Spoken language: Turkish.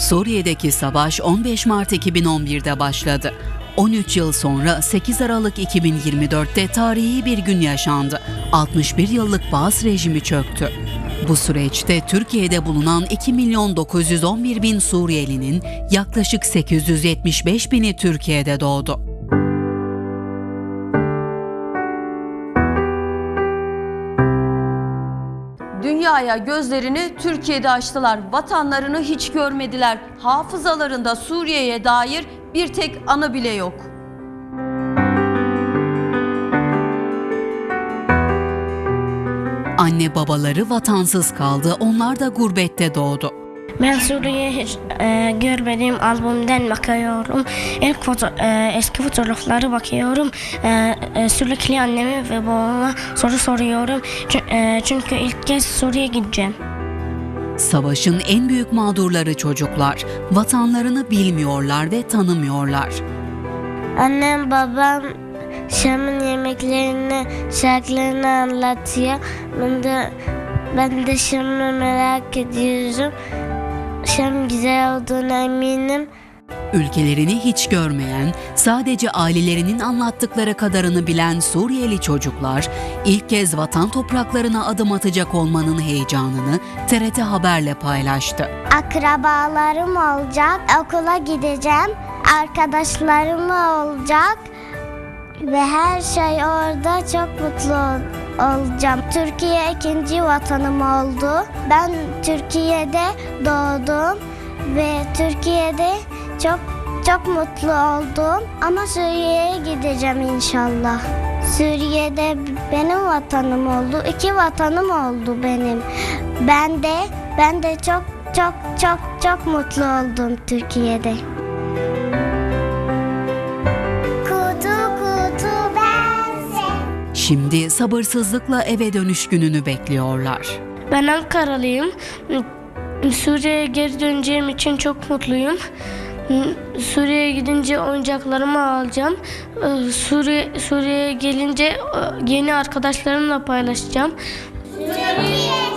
Suriye'deki savaş 15 Mart 2011'de başladı. 13 yıl sonra 8 Aralık 2024'te tarihi bir gün yaşandı. 61 yıllık Baas rejimi çöktü. Bu süreçte Türkiye'de bulunan 2 milyon 911 bin Suriyelinin yaklaşık 875 bini Türkiye'de doğdu. Dünyaya gözlerini Türkiye'de açtılar. Vatanlarını hiç görmediler. Hafızalarında Suriye'ye dair bir tek anı bile yok. Anne babaları vatansız kaldı, onlar da gurbette doğdu. Ben Suriye'yi hiç e, görmediğim albümden bakıyorum. İlk foto, e, eski fotoğrafları bakıyorum. E, e, sürekli anneme ve babama soru soruyorum. Çü- e, çünkü ilk kez Suriye'ye gideceğim. Savaşın en büyük mağdurları çocuklar. Vatanlarını bilmiyorlar ve tanımıyorlar. Annem babam Şam'ın yemeklerini, şarkılarını anlatıyor. Ben de ben de Şam'ı merak ediyorum. Şam güzel olduğuna eminim. Ülkelerini hiç görmeyen, sadece ailelerinin anlattıkları kadarını bilen Suriyeli çocuklar ilk kez vatan topraklarına adım atacak olmanın heyecanını TRT Haber'le paylaştı. akrabalarım olacak, okula gideceğim, arkadaşlarım olacak ve her şey orada çok mutlu olacağım. Türkiye ikinci vatanım oldu. Ben Türkiye'de doğdum ve Türkiye'de çok çok mutlu oldum ama Suriye'ye gideceğim inşallah. Suriye'de benim vatanım oldu. iki vatanım oldu benim. Ben de ben de çok çok çok çok mutlu oldum Türkiye'de. Şimdi sabırsızlıkla eve dönüş gününü bekliyorlar. Ben Ankaralıyım. Suriye'ye geri döneceğim için çok mutluyum. Suriye'ye gidince oyuncaklarımı alacağım. Suriye Suriye'ye gelince e, yeni arkadaşlarımla paylaşacağım. Türkiye